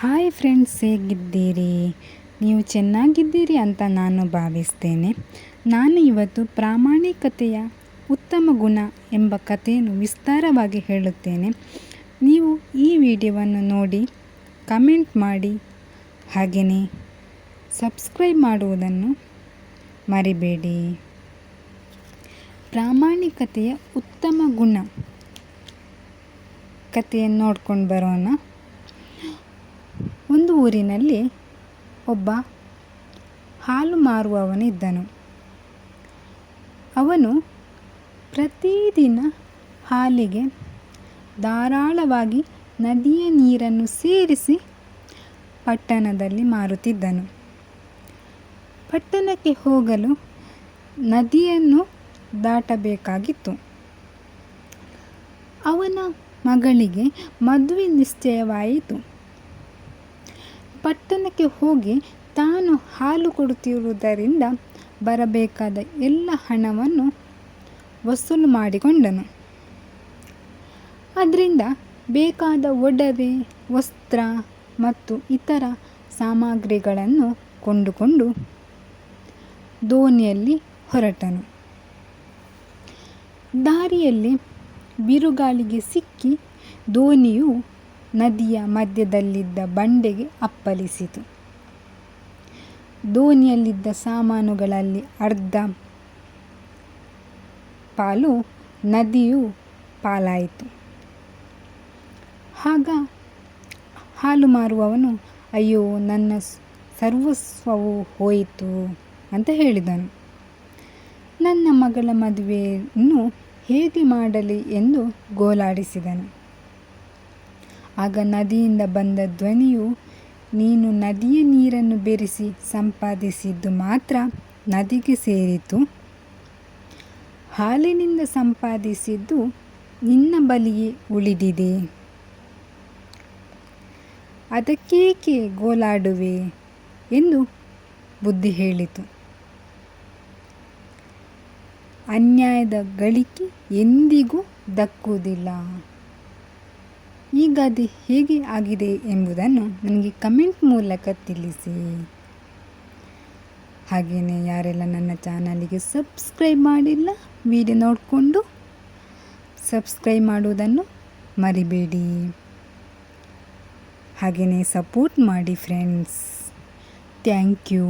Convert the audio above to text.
Hi friends, ಹೇಗಿದ್ದೀರಿ? ನೀವು ಚೆನ್ನಾಗಿದ್ದೀರಿ ಅಂತ ನಾನು ಭಾವಿಸ್ತೇನೆ. ನಾನು ಇವತ್ತು ಪ್ರಾಮಾಣಿಕತೆಯ ಉತ್ತಮ ಗುಣ ಎಂಬ ಕಥೆಯನ್ನು ವಿಸ್ತಾರವಾಗಿ ಹೇಳುತ್ತೇನೆ. ನೀವು ಈ ವಿಡಿಯೋವನ್ನು ನೋಡಿ, ಕಮೆಂಟ್ ಮಾಡಿ, ಹಾಗೆಯೇ ಸಬ್ಸ್ಕ್ರೈಬ್ ಮಾಡುವುದನ್ನು ಮರಿಬೇಡಿ. ಪ್ರಾಮಾಣಿಕತೆಯ ಉತ್ತಮ ಗುಣ ಕಥೆಯನ್ನು ನೋಡ್ಕೊಂಡು ಬರೋಣ. ಊರಿನಲ್ಲಿ ಒಬ್ಬ ಹಾಲು ಮಾರುವವನಿದ್ದನು. ಅವನು ಪ್ರತಿದಿನ ಹಾಲಿಗೆ ಧಾರಾಳವಾಗಿ ನದಿಯ ನೀರನ್ನು ಸೇರಿಸಿ ಪಟ್ಟಣದಲ್ಲಿ ಮಾರುತ್ತಿದ್ದನು. ಪಟ್ಟಣಕ್ಕೆ ಹೋಗಲು ನದಿಯನ್ನು ದಾಟಬೇಕಾಗಿತ್ತು. ಅವನ ಮಗಳಿಗೆ ಮದುವೆ ನಿಶ್ಚಯವಾಯಿತು. ಪಟ್ಟಣಕ್ಕೆ ಹೋಗಿ ತಾನು ಹಾಲು ಕೊಡುತ್ತಿರುವುದರಿಂದ ಬರಬೇಕಾದ ಎಲ್ಲ ಹಣವನ್ನು ವಸೂಲು ಮಾಡಿಕೊಂಡನು. ಅದರಿಂದ ಬೇಕಾದ ಒಡವೆ, ವಸ್ತ್ರ ಮತ್ತು ಇತರ ಸಾಮಗ್ರಿಗಳನ್ನು ಕೊಂಡುಕೊಂಡು ದೋಣಿಯಲ್ಲಿ ಹೊರಟನು. ದಾರಿಯಲ್ಲಿ ಬಿರುಗಾಳಿಗೆ ಸಿಕ್ಕಿ ದೋಣಿಯು ನದಿಯ ಮಧ್ಯದಲ್ಲಿದ್ದ ಬಂಡೆಗೆ ಅಪ್ಪಳಿಸಿತು. ದೋಣಿಯಲ್ಲಿದ್ದ ಸಾಮಾನುಗಳಲ್ಲಿ ಅರ್ಧ ಪಾಲು ನದಿಯು ಪಾಲಾಯಿತು. ಆಗ ಹಾಲು ಮಾರುವವನು, ಅಯ್ಯೋ, ನನ್ನ ಸರ್ವಸ್ವವು ಹೋಯಿತು ಅಂತ ಹೇಳಿದನು. ನನ್ನ ಮಗಳ ಮದುವೆಯನ್ನು ಹೇಗೆ ಮಾಡಲಿ? ಎಂದು ಗೋಳಾಡಿಸಿದನು ಆಗ ನದಿಯಿಂದ ಬಂದ ಧ್ವನಿಯು, ನೀನು ನದಿಯ ನೀರನ್ನು ಬೆರೆಸಿ ಸಂಪಾದಿಸಿದ್ದು ಮಾತ್ರ ನದಿಗೆ ಸೇರಿತು. ಹಾಲಿನಿಂದ ಸಂಪಾದಿಸಿದ್ದು ನಿನ್ನ ಬಲಿಯೇ ಉಳಿದಿದೆ. ಅದಕ್ಕೇಕೆ ಗೋಲಾಡುವೆ? ಎಂದು ಬುದ್ಧಿ ಹೇಳಿತು. ಅನ್ಯಾಯದ ಗಳಿಕೆ ಎಂದಿಗೂ ದಕ್ಕುವುದಿಲ್ಲ. ಈಗ ಗಾದೆ ಹೇಗೆ ಆಗಿದೆ ಎಂಬುದನ್ನು ನನಗೆ ಕಮೆಂಟ್ ಮೂಲಕ ತಿಳಿಸಿ. ಹಾಗೆಯೇ ಯಾರೆಲ್ಲ ನನ್ನ ಚಾನಲಿಗೆ ಸಬ್ಸ್ಕ್ರೈಬ್ ಮಾಡಿಲ್ಲ, ವಿಡಿಯೋ ನೋಡಿಕೊಂಡು ಸಬ್ಸ್ಕ್ರೈಬ್ ಮಾಡುವುದನ್ನು ಮರಿಬೇಡಿ. ಹಾಗೆಯೇ ಸಪೋರ್ಟ್ ಮಾಡಿ ಫ್ರೆಂಡ್ಸ್. Thank you.